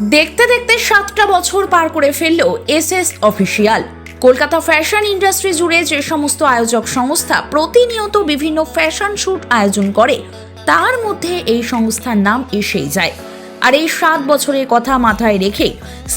দেখতে দেখতে সাতটা বছর পার করে ফেলল S S official. Kolkata fashion industry জুড়ে যে সমস্ত আয়োজক সংস্থা প্রতিনিয়ত বিভিন্ন ফ্যাশন শ্যুট আয়োজন করে, তার মধ্যে এই সংস্থার নাম এসেই যায়। আর এই সাত বছরের কথা মাথায় রেখে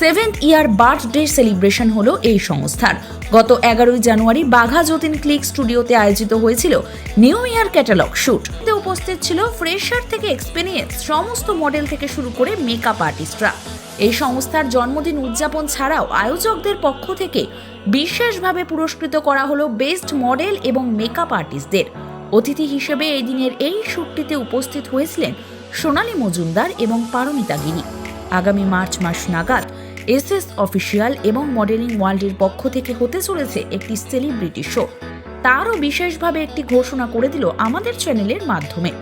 সেভেন্থ ইয়ার বার্থডে সেলিব্রেশন হলো এই সংস্থার। গত এগারোই জানুয়ারি বাঘা যতীন ক্লিক স্টুডিওতে আয়োজিত হয়েছিল নিউ ইয়ার ক্যাটালগ শ্যুট উপস্থিত ছিল ফ্রেশার থেকে এক্সপিরিয়েন্স সমস্ত মডেল থেকে শুরু করে মেকআপ আর্টিস্টরা এই সংস্থার জন্মদিন উদযাপন ছাড়াও আয়োজকদের পক্ষ থেকে বিশেষভাবে পুরস্কৃত করা হলো বেস্ট মডেল এবং মেকআপ আর্টিস্টদের অতিথি হিসেবে এই দিনের এই শ্যুটটিতে উপস্থিত হয়েছিলেন সোনালী মজুমদার এবং পারমিতা গিরি আগামী মার্চ মাস নাগাদ এস এস অফিসিয়াল এবং মডেলিং ওয়ার্ল্ডের পক্ষ থেকে হতে চলেছে একটি সেলিব্রিটি শো। তারও বিশেষভাবে একটি ঘোষণা করে দিল আমাদের চ্যানেলের মাধ্যমে।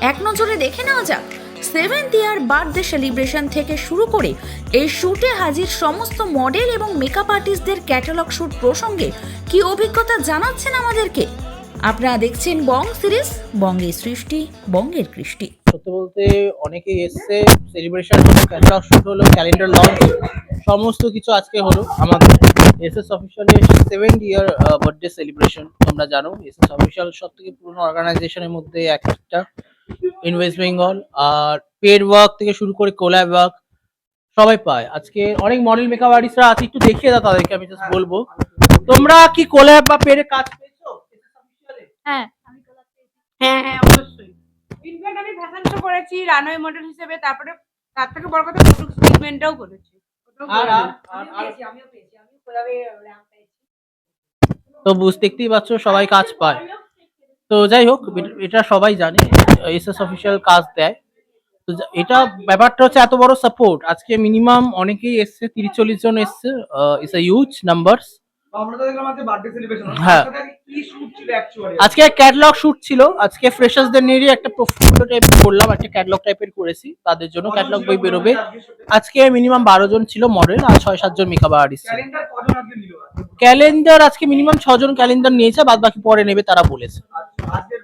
এক নজরে দেখে নেওয়া যাক সেভেন্থ ইয়ার বার্থডে সেলিব্রেশন থেকে শুরু করে এই শ্যুটে হাজির সমস্ত মডেল এবং মেকআপ আর্টিস্টদের ক্যাটালগ শ্যুট প্রসঙ্গে কি অভিজ্ঞতা জানাচ্ছেন আমাদেরকে? আপনারা দেখছেন বং সিরিজ, বঙ্গের সৃষ্টি, বঙ্গের কৃষ্টি। সত্যি বলতে অনেকেই এসছে সেলিব্রেশন হলো ক্যাটালগ শুট হলো ক্যালেন্ডার লঞ্চ সমস্ত কিছু আজকে হলো আমাদের। এস এস অফিসিয়ালের সেভেন ইয়ার বার্থডে সেলিব্রেশন তোমরা জানো। এস এস অফিসিয়াল সব থেকে পুরোনো অর্গানাইজেশনের মধ্যে একটা ইন ওয়েস্ট বেঙ্গল আর পেড ওয়ার্ক থেকে শুরু করে কোল্যাব ওয়ার্ক সবাই পায়। আজকে অনেক মডেল মেকআপ আর্টিস্টরা আছে, একটু দেখিয়ে দাও তাদেরকে, আমি জাস্ট বলব। তোমরা কি কোল্যাব বা পেডে কাজ এ? হ্যাঁ। হ্যাঁ হ্যাঁ অবশ্যই। ইনফ্যাক্ট আমি ফ্যাশন শো করেছি রানওয়ে মডেল হিসেবে তারপরে তার থেকে বড় কথা ফটো স্টেটমেন্টটাও করেছি। তো বুঝতে দেখতেই পাচ্ছ সবাই কাজ পায়। তো যাই হোক এটা সবাই জানে এস এস অফিসিয়াল কাজ দেয়। তো এটা ব্যাপারটা হচ্ছে এত বড় সাপোর্ট আজকে মিনিমাম অনেকেই এসছে তিরিশ চল্লিশ জন এসছে ইটস আ হিউজ নাম্বারস হ্যাঁ। আজকে ক্যাটালগ শুট ছিল আজকে ফ্রেশার্সদের নিয়ে একটা প্রোফাইল টাইপের করলাম একটা ক্যাটালগ টাইপের করেছি তাদের জন্য ক্যাটালগ বই বেরোবে। আজকে মিনিমাম বারো জন ছিল মডেল আর ছয় সাতজন মেকআপ আর্টিস্ট ক্যালেন্ডার আজকে মিনিমাম ছজন ক্যালেন্ডার নিয়েছে বাদ বাকি পরে নেবে তারা বলেছে। আচ্ছা?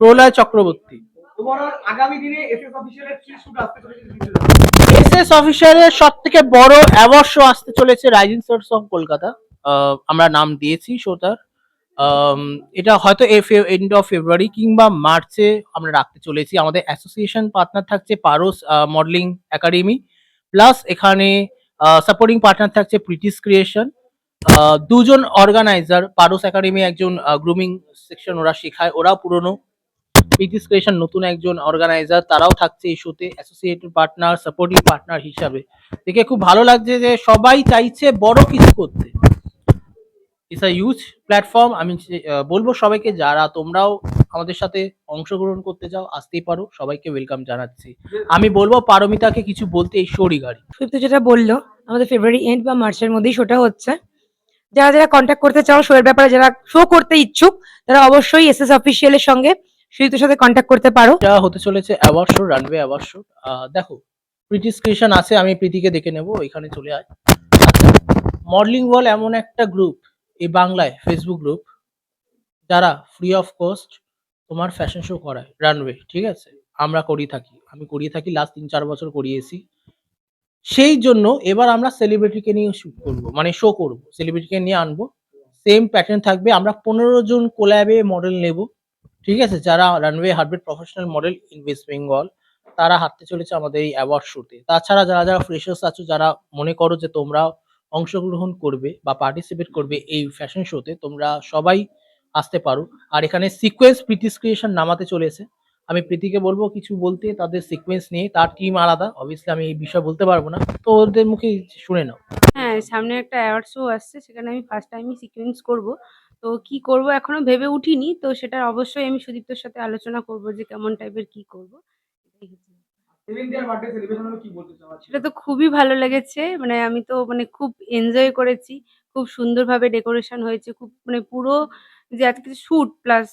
প্রলয় চক্রবর্তী। এসএস অফিসিয়ালের সব থেকে বড় অ্যাওয়ার্ড শো আসতে চলেছে রাইজিং স্টার্স অফ কলকাতা আমরা নাম দিয়েছি শোটার এটা হয়তো এন্ড অফ ফেব্রুয়ারি কিংবা মার্চে আমরা রাখতে চলেছি। আমাদের অ্যাসোসিয়েশন পার্টনার থাকছে পারোস মডেলিং একাডেমি প্লাস এখানে সাপোর্টিং পার্টনার থাকছে প্রিটিস ক্রিয়েশন দুজন অর্গানাইজার পারোস একাডেমি একজন গ্রুমিং সেকশন ওরা শেখায়। ওরাও পুরনো। প্রিটিস ক্রিয়েশন নতুন একজন অর্গানাইজার তারাও থাকছে এই শোতে অ্যাসোসিয়েটেড পার্টনার সাপোর্টিভ পার্টনার হিসাবে। দেখে খুব ভালো লাগছে যে সবাই চাইছে বড় কিছু করতে। ইটস আ ইউজ প্ল্যাটফর্ম আমি বলব সবাইকে, যারা তোমরাও আমাদের সাথে অংশগ্রহণ করতে চাও, আসতেই পারো। সবাইকে ওয়েলকাম জানাচ্ছি। আমি বলব পারমিতাকে কিছু বলতে এই শো রিগার্ডিং সুদীপ্ত যেটা বলল, আমাদের ফেব্রুয়ারি এন্ড বা মার্চের মধ্যেই শোটা হচ্ছে। যারা যারা কন্ট্যাক্ট করতে চাও শো এর ব্যাপারে যারা শো করতে ইচ্ছুক, তারা অবশ্যই এস এস অফিসিয়ালের সঙ্গে সুদীপ্তর সাথে কন্ট্যাক্ট করতে পারো। এটা হতে চলেছে award show runway award show দেখো প্রিটিস ক্রিয়েশন আছে, আমি প্রীতিকে দেখে নেব এখানে চলে আয়। মডেলিং ওয়াল এমন একটা গ্রুপ এই বাংলায় ফেসবুক গ্রুপ যারা ফ্রি অফ কস্ট তোমার ফ্যাশন শো করায় রানওয়ে ঠিক আছে? আমরা করি থাকি, আমি করিয়ে থাকি লাস্ট তিন চার বছর করিয়েছি। সেই জন্য এবার আমরা সেলিব্রিটিকে নিয়ে শুট করব মানে শো করব সেলিব্রিটিকে নিয়ে আনব। সেম প্যাটার্ন থাকবে, আমরা পনেরো জন কোল্যাবে মডেল নেব। ঠিক আছে, যারা runway হার্ডবেড professional model in West Bengal তারা হাঁটতে চলেছে আমাদের এই অ্যাওয়ার্ড শোতে তাছাড়া যারা যারা ফ্রেশার্স আছো, যারা মনে করো যে তোমরা অংশগ্রহণ করবে বা পার্টিসিপেট করবে এই ফ্যাশন শোতে তোমরা সবাই আসতে পারো। আর এখানে সিকোয়েন্স প্রিটিস ক্রিয়েশন নামাতে চলেছে। আমি প্রীতিকে বলব কিছু বলতে, তাদের সিকোয়েন্স নিয়ে। তার টিম আলাদা। অবভিয়াসলি আমি এই বিষয়ে বলতে পারব না। তো ওদের মুখে শুনে নাও। হ্যাঁ সামনে একটা অ্যাওয়ার্ড শো আসছে, সেখানে আমি ফার্স্ট টাইমই সিকোয়েন্স করব। তো কি করব এখনও ভেবে উঠিনি। তো সেটা অবশ্যই আমি সুদীপ্তর সাথে আলোচনা করব যে কেমন টাইপের কি করব? সেটা তো খুবই ভালো লেগেছে। মানে আমি তো মানে খুব এনজয় করেছি। খুব সুন্দরভাবে ডেকোরেশন হয়েছে। খুব মানে পুরো যে আজকে শ্যুট প্লাস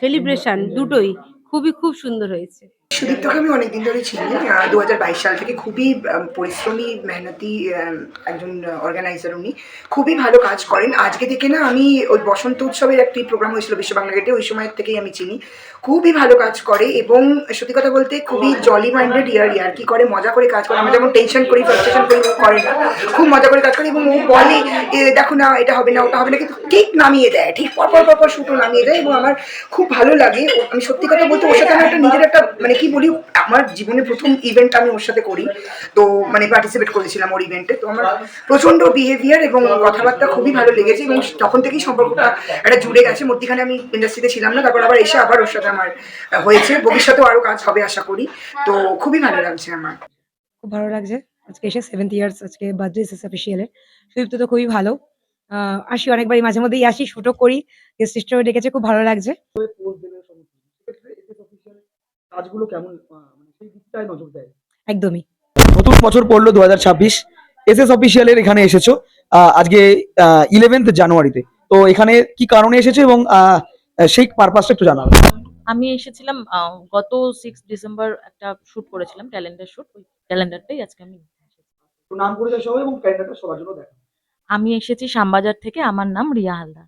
সেলিব্রেশন দুটোই খুবই খুব সুন্দর হয়েছে। সুদীপ্তকে আমি অনেকদিন ধরে চিনি। দু হাজার বাইশ সাল থেকে খুবই পরিশ্রমী, মেহনতি একজন অর্গানাইজার উনি। খুবই ভালো কাজ করেন। আজকে থেকে না আমি ওই বসন্ত উৎসবের একটি প্রোগ্রাম হয়েছিল বিশ্ব বাংলা গেটে ওই সময় থেকেই আমি চিনি। খুবই ভালো কাজ করে এবং সত্যি কথা বলতে খুবই জলি মাইন্ডেড ইয়ার ইয়ার কি করে মজা করে কাজ করে। আমরা যেমন টেনশন করি ফ্রাস্ট্রেশন করি করে না। খুব মজা করে কাজ করে এবং ও বলে দেখো না, এটা হবে না, ওটা হবে না। কিন্তু ঠিক নামিয়ে দেয়, ঠিক পরপর পরপর শুটো নামিয়ে দেয় এবং আমার খুব ভালো লাগে। আমি সত্যি কথা বলতে ওর সাথে আমার একটা নিজের একটা মানে কি বলি, আমার জীবনে প্রথম ইভেন্ট আমি ওর সাথে করি। তো মানে পার্টিসিপেট করেছিলাম ওর ইভেন্টে তো আমার প্রচণ্ড বিহেভিয়ার এবং কথাবার্তা খুবই ভালো লেগেছে এবং তখন থেকেই সম্পর্কটা একটা জুড়ে গেছে। মধ্যিখানে আমি ইন্ডাস্ট্রিতে ছিলাম না, তারপর আবার এসে আবার ওর সাথে আমার হয়েছে। ভবিষ্যতেও আরও কাজ হবে আশা করি। তো খুবই ভালো লাগছে আমার। খুব ভালো লাগছে। আজকে এসে সেভেন্থ ইয়ার্স আজকে বার্থডে এসেস অফিসিয়ালের সুদীপ্ত তো খুবই ভালো। আসি অনেকবারই মাঝে মধ্যেই আসি শুটও করি। গেস্ট ডেকেছে, খুব ভালো লাগছে পোস্ট দেবে সমস্ত কিছু। সেক্ষেত্রে এসএস অফিসিয়াল কাজগুলো কেমন মানে সেই দিকটায় নজর দেয়? একদমই। নতুন বছর পড়ল দু হাজার ছাব্বিশ। এসএস অফিসিয়ালের এখানে এসেছ আহ, আজকে ইলেভেন্থ জানুয়ারিতে। তো এখানে কি কারণে এসেছ এবং আহ, সেই পারপাসটা একটু জানাবে। আমি এসেছিলাম আহ, গত সিক্স ডিসেম্বর একটা শুট করেছিলাম ক্যালেন্ডার শুট ওই ক্যালেন্ডারটাই আজকে আমি তো নাম পরিচয় সহ এবং ক্যারেক্টারটা সবার জন্য দেখা আমি এসেছি শ্যামবাজার থেকে আমার নাম রিয়া হালদার।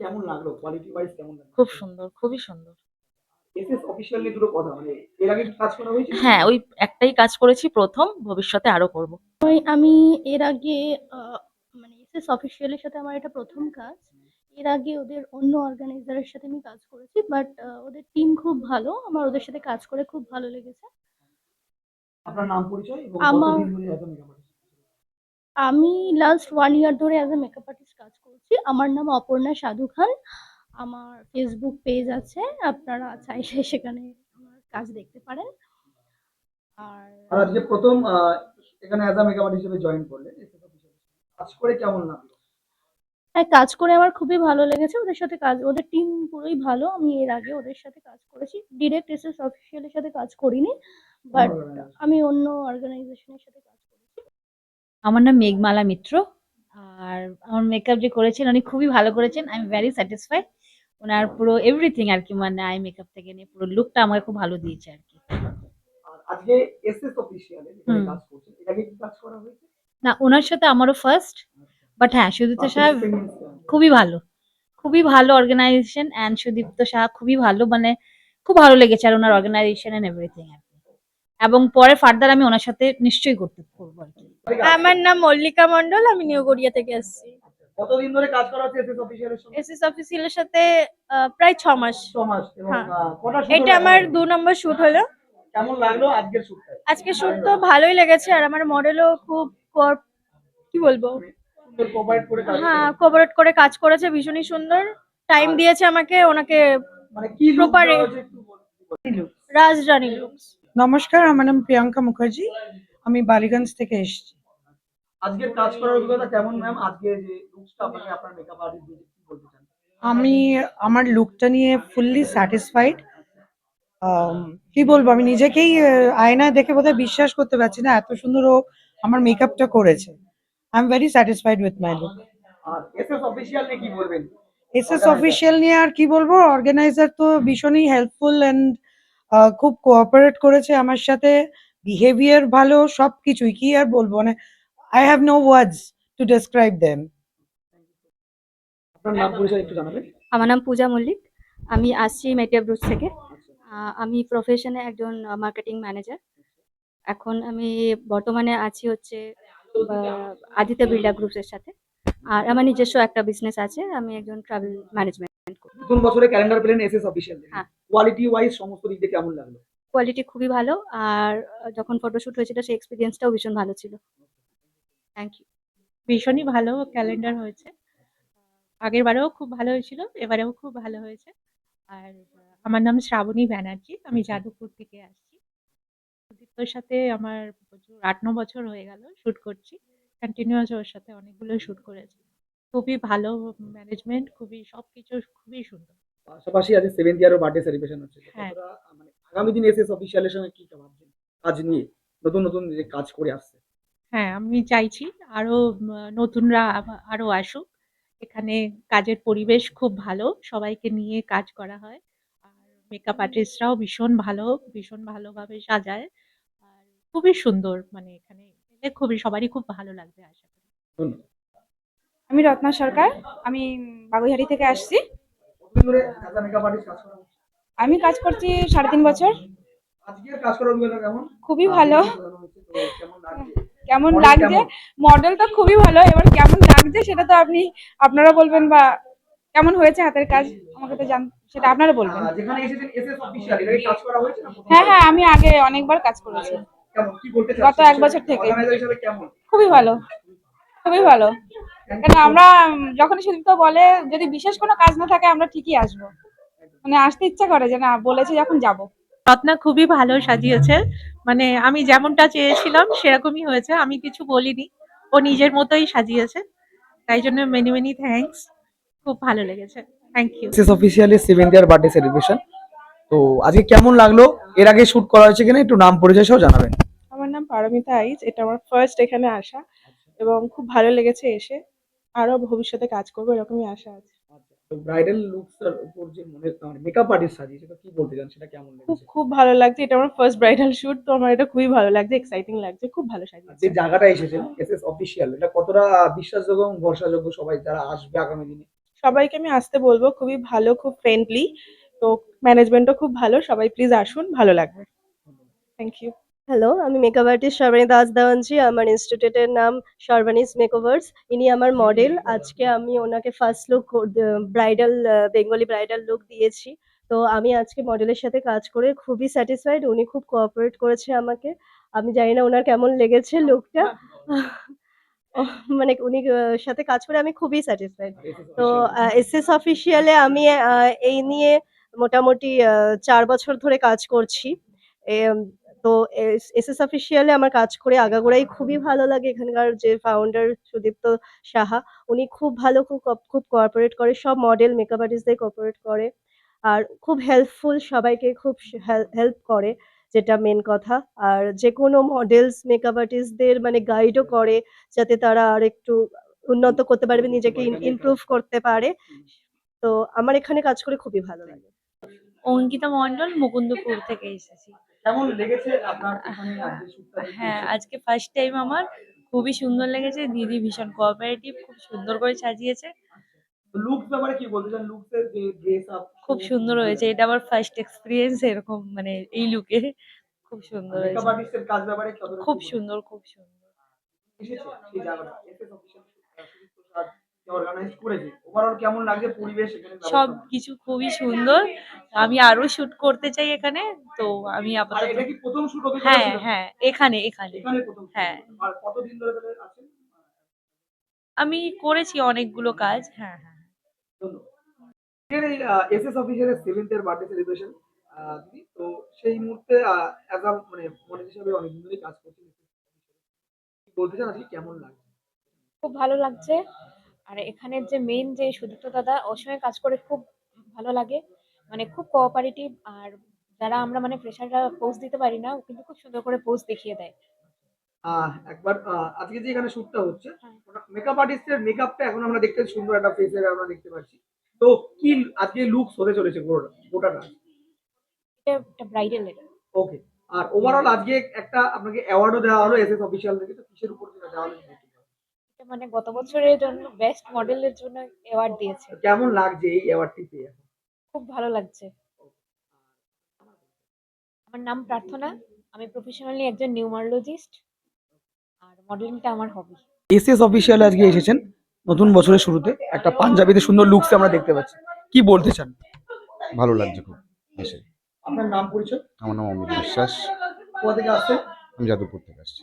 কেমন লাগল? কোয়ালিটি ওয়াইজ কেমন লাগল? খুব সুন্দর খুবই সুন্দর। হ্যাঁ ওই একটাই কাজ করেছি প্রথম ভবিষ্যতে আরও করব। আমি এর আগে আহ, মানে এসএস অফিসিয়ালের সাথে আমার এটা প্রথম কাজ। এর আগে ওদের অন্য অর্গানাইজারের সাথে আমি কাজ করেছি বাট ওদের টিম খুব ভালো আমার ওদের সাথে কাজ করে খুব ভালো লেগেছে। আপনার নাম পরিচয় এবং কতদিন ধরে এত মেকআপ আর্টিস্ট আমি লাস্ট ওয়ান ইয়ার ধরে অ্যাজ এ মেকআপ আর্টিস্ট কাজ করছি। আমার নাম অপর্ণা সাধু খান। আমার ফেসবুক পেজ আছে আপনারা চাইলে সেখানে আমার কাজ দেখতে পারেন। আর আজকে প্রথম এখানে অ্যাজ আ মেকআপ আর্টিস্ট হিসেবে জয়েন করলেন কাজ করে কেমন লাগল? হ্যাঁ কাজ করে আমার খুবই ভালো লেগেছে। ওদের সাথে কাজ ওদের টিম পুরোই ভালো। আমি এর আগে ওদের সাথে কাজ করেছি। ডিরেক্ট এসএস অফিসিয়ালের সাথে কাজ করিনি বাট আমি অন্য অর্গানাইজেশনের সাথে কাজ করেছি। আমার নাম মেঘমালা মিত্র। আর আমার মেকআপ যে করেছেন উনি খুবই ভালো করেছেন। আই এম ভেরি স্যাটিসফাইড ওনার পুরো এভরিথিং আর কি মানে আই মেকআপ থেকে নিয়ে পুরো লুকটা আমাকে খুব ভালো দিয়েছে আর কি। আজকে এসএস হুম। কাজ করছেন কি কাজ করা হয়েছে? না ওনার সাথে আমারও ফার্স্ট বাট হ্যাঁ সুদীপ্ত First সাহেব খুবই ভালো। খুবই ভালো অর্গানাইজেশন অ্যান্ড সুদীপ্ত সাহা খুবই ভালো মানে খুব ভালো লেগেছে আর ওনার অর্গানাইজেশন এন্ড এভরিথিং আর কি। এবং পরে ফার্দার আমি ওনার সাথে নিশ্চয়ই করতে করব আর কি। আমার নাম মল্লিকা মন্ডল আমি নিউ গড়িয়া থেকে এসেছি। কতদিন ধরে কাজ করা হচ্ছে এসএস অফিসিয়ালের সঙ্গে? এসএস অফিসিয়ালের সাথে আহ, প্রায় ছ মাস। ছ মাস এবং হ্যাঁ। কটা shoot এটা আমার? দু নম্বর শুট হলো। কেমন লাগল আজকের শুটটা আজকে শুট তো ভালোই লেগেছে আর আমার মডেলও খুব কি বলব? সুন্দর করে কাজ হ্যাঁ করে। করে কাজ করেছে ভীষণই সুন্দর। টাইম দিয়েছে আমাকে ওনাকে মানে কি বলুন। রাজরানী লুকস নমস্কার আমার নাম প্রিয়াঙ্কা মুখার্জি। আমি বালিগঞ্জ থেকে এসেছি। আজকের কাজ করার অভিজ্ঞতা কেমন ম্যাম আজকে যে লুকসটা আপনাকে আপনার মেকআপ আর্টিস্ট দিয়ে কি বলতে চান? আমি আমার লুকটা নিয়ে ফুললি স্যাটিসফাইড কি বলব আমি নিজেকেই আয়নায় দেখে বোধহয় বিশ্বাস করতে পারছি না এত সুন্দর ও আমার মেকআপটা করেছে। I am very satisfied with my look R SS official নিয়ে কি বলবেন? এসএস অফিসিয়াল নিয়ে আর কি বলব অর্গানাইজার তো ভীষণই হেল্পফুল অ্যান্ড খুব কোঅপারেট করেছে আমার সাথে। বিহেভিয়ার ভালো সব কিছুই কি আর বলব মানে I have no words to describe them আপনার নাম পরিচয় একটু জানাবেন? আমার নাম পূজা মল্লিক। আমি আসছি মেটিয়া ব্রুজ থেকে। আহ, আমি প্রফেশনে একজন মার্কেটিং ম্যানেজার এখন আমি বর্তমানে আছি হচ্ছে আহ, আদিত্য বিড়লা গ্রুপসের সাথে। আর আমার নিজস্ব একটা বিজনেস আছে আমি একজন ট্রাভেল ম্যানেজমেন্ট করি নতুন বছরে ক্যালেন্ডার পেলেন এসএস অফিসিয়াল হ্যাঁ। কোয়ালিটি ওয়াইজ সমস্ত দিক দিয়ে কেমন লাগল? কোয়ালিটি খুবই ভালো আর যখন ফটোশ্যুট হয়েছিল সেই এক্সপিরিয়েন্সটাও ভীষণ ভালো ছিল। থ্যাংক ইউ ভীষণই ভালো ক্যালেন্ডার হয়েছে। আগের বারেও খুব ভালো হয়েছিল এবারেও খুব ভালো হয়েছে। আর আমার নাম শ্রাবণী ব্যানার্জি আমি যাদবপুর থেকে আসছি। সুদীপ্তর সাথে আমার প্রচুর আট ন বছর হয়ে গেল শ্যুট করছি। কন্টিনিউয়াস ওর সাথে অনেকগুলো শ্যুট করেছি। খুবই ভালো ম্যানেজমেন্ট খুবই সবকিছু খুবই সুন্দর। পাশাপাশি আজ সেভেন্থ ইয়ার বার্থডে সেলিব্রেশন হচ্ছে। হ্যাঁ। মানে আগামী দিন এসএস অফিসিয়ালের সঙ্গে কি ভাবছেন কাজ নিয়ে নতুন নতুন যে কাজ করে আসছে। হ্যাঁ আমি চাইছি আরও নতুনরা আরও আসুক। এখানে কাজের পরিবেশ খুব ভালো সবাইকে নিয়ে কাজ করা হয়। আর মেকআপ আর্টিস্টরাও ভীষণ ভালো ভীষণ ভালোভাবে সাজায়। আর খুবই সুন্দর মানে এখানে এলে খুবই সবারই খুব ভালো লাগবে আশা করি। আমি রত্না সরকার আমি বাগুইহাটি থেকে আসছি? আমি কাজ করছি সাড়ে তিন বছর। আজকের কাজ করার অভিজ্ঞতা কেমন? খুবই ভালো। কেমন লাগছে? মডেল তো খুবই ভালো এবার কেমন লাগছে সেটা তো আপনি আপনারা বলবেন বা কেমন হয়েছে হাতের কাজ? আমাকে তো জান সেটা আপনারা বলবেন। হ্যাঁ হ্যাঁ আমি আগে অনেকবার কাজ করেছি। গত এক বছর থেকে। খুবই ভালো খুবই ভালো। কেন আমরা যখন সুদীপ্ত বলে যদি বিশেষ কোনো কাজ না থাকে আমরা ঠিকই আসব। মানে আসতে ইচ্ছা করে যে না বলেছে যখন যাব। রত্না খুবই ভালো সাজিয়েছে। মানে আমি যেমনটা চেয়েছিলাম সেরকমই হয়েছে। আমি কিছু বলিনি। ও নিজের মতোই সাজিয়েছে। তাই জন্য মেনি মেনি থ্যাঙ্কস খুব ভালো লেগেছে। থ্যাংক ইউ এসএস অফিসিয়ালের সেভেন্থ ইয়ার বার্থডে সেলিব্রেশন তো আজকে কেমন লাগল? এর আগে শুট করা হয়েছে কিনা? একটু নাম পরিচয় সহ জানাবেন। আমার নাম পারমিতা আইচ এটা আমার ফার্স্ট এখানে আসা। এবং খুব ভালো লেগেছে এসে। আরও ভবিষ্যতে কাজ করব এরকমই আশা আছে। ব্রাইডাল লুকস এর উপর যে মনে মেকআপ আর্টিস্ট সাজিয়েছে সেটা কি বলতে চান? সেটা কেমন খুব লেগেছে? খুব ভালো লাগছে। এটা আমার ফার্স্ট ব্রাইডাল শুট তো আমার এটা খুবই ভালো লাগছে এক্সাইটিং লাগছে খুব ভালো যে সাজিয়েছে। জায়গাটা এসেছেন এসএস অফিসিয়াল এটা কতটা বিশ্বাসযোগ্য এবং ভরসাযোগ্য সবাই যারা আসবে আগামী দিনে? সবাইকে আমি আসতে বলব খুবই ভালো খুব ফ্রেন্ডলি তো ম্যানেজমেন্টও খুব ভালো সবাই প্লিজ আসুন ভালো লাগবে। থ্যাংক ইউ হ্যালো আমি মেকআপ আর্টিস্ট সর্বাণী দাস দেওয়ানজি আমার ইনস্টিটিউটের নাম সর্বাণীস মেকওভার্স ইনি আমার মডেল আজকে আমি ওনাকে first look bridal Bengali bridal look দিয়েছি। তো আমি আজকে মডেলের সাথে কাজ করে খুবই স্যাটিসফাইড উনি খুব কোঅপারেট করেছে আমাকে। আমি জানি না ওনার কেমন লেগেছে লুকটা মানে উনি সাথে কাজ করে আমি খুবই স্যাটিসফাইড তো এস এস অফিসিয়ালে আমি এই নিয়ে মোটামুটি চার বছর ধরে কাজ করছি। তো এস এস অফিসিয়ালে আমার কাজ করে আগাগোড়াই খুবই ভালো লাগে এখানকার যে ফাউন্ডার সুদীপ্ত সাহা উনি খুব ভালো খুব খুব কোঅপারেট করে সব মডেল মেকআপ আর্টিস্টদের কোঅপারেট করে। আর খুব হেল্পফুল সবাইকে খুব হেল্প করে যেটা মেন কথা। আর যে কোনো মডেলস মেকআপ আর্টিস্টদের মানে গাইডও করে যাতে তারা আর একটু উন্নত করতে পারবে নিজেকে ইমপ্রুভ করতে পারে। তো আমার এখানে কাজ করে খুবই ভালো লাগে। অঙ্কিতা মন্ডল মুকুন্দপুর থেকে এসেছি। কেমন লেগেছে আপনার হ্যাঁ আজকে ফার্স্ট টাইম আমার। খুবই সুন্দর লেগেছে দিদি ভীষণ কোঅপারেটিভ খুব সুন্দর করে সাজিয়েছে। লুকস ব্যাপারে কি বলতে চান? লুকস এর যে ড্রেস আপ খুব সুন্দর হয়েছে এটা আমার ফার্স্ট এক্সপিরিয়েন্স এরকম মানে এই লুকে খুব সুন্দর হয়েছে। কাজ ব্যাপারে খুব সুন্দর খুব সুন্দর এসেছে সেই জায়গাটা এসএস অফিসিয়াল অর্গানাইজ করেছে। ওভারঅল কেমন লাগছে পরিবেশ এখানে? সব কিছু খুবই সুন্দর। আমি আরও শুট করতে চাই এখানে তো আমি আপাতত এটা কি প্রথম শুট হ্যাঁ হ্যাঁ এখানে এখানে। এখানে প্রথম হ্যাঁ। আর কতদিন ধরে আছেন? আমি করেছি অনেকগুলো কাজ হ্যাঁ হ্যাঁ। ধন্যবাদ। এসএস অফিসিয়ালের সেভেন্থ ইয়ার বার্থডে সেলিব্রেশন দিদি তো সেই মুহূর্তে অ্যাজ আ মানে মডেল হিসাবে অনেকদিন ধরেই কাজ করছেন। কি বলতে চান আজকে? কেমন লাগছে? খুব ভালো লাগছে। আর এখানের যে মেইন যে সুদীপ্ত দাদা ওর সঙ্গে কাজ করে খুব ভালো লাগে। মানে খুব কোঅপারেটিভ আর যারা আমরা মানে প্রেশাররা পোস্ট দিতে পারি না ও কিন্তু খুব সুন্দর করে পোস্ট দেখিয়ে দেয়। একবার আজকে যে এখানে শুটটা হচ্ছে। মেকআপ আর্টিস্টের মেকআপটা এখন আমরা দেখতে সুন্দর একটা ফেসের আমরা দেখতে পাচ্ছি। তো কি আজকে লুকস হতে চলেছে গোটা গোটাটা এটা একটা ব্রাইডাল এটা ওকে আর ওভারঅল আজকে একটা আপনাকে অ্যাওয়ার্ডও দেওয়া হলো এসএস অফিসিয়াল থেকে তো কিসের উপর দেওয়া হলো যদি একটু বলেন। এটা মানে গত বছরের জন্য বেস্ট মডেলের জন্য অ্যাওয়ার্ড দিয়েছে। কেমন লাগছে এই অ্যাওয়ার্ডটি পেয়ে? খুব ভালো লাগছে। আমার নাম প্রার্থনা। আমি প্রফেশনালি একজন নিউমারোলজিস্ট আর মডেলিংটা আমার হবি এসএস অফিসিয়াল আজকে এসেছেন নতুন বছরের শুরুতে। একটা পাঞ্জাবিতে সুন্দর লুকস আমরা দেখতে পাচ্ছি। কি বলতে চান? ভালো লাগছে খুব এসে আপনার নাম পরিচয়? আমার নাম অমিত বিশ্বাস। কোথা থেকে আসছেন? আমি যাদবপুর থেকে আসছি।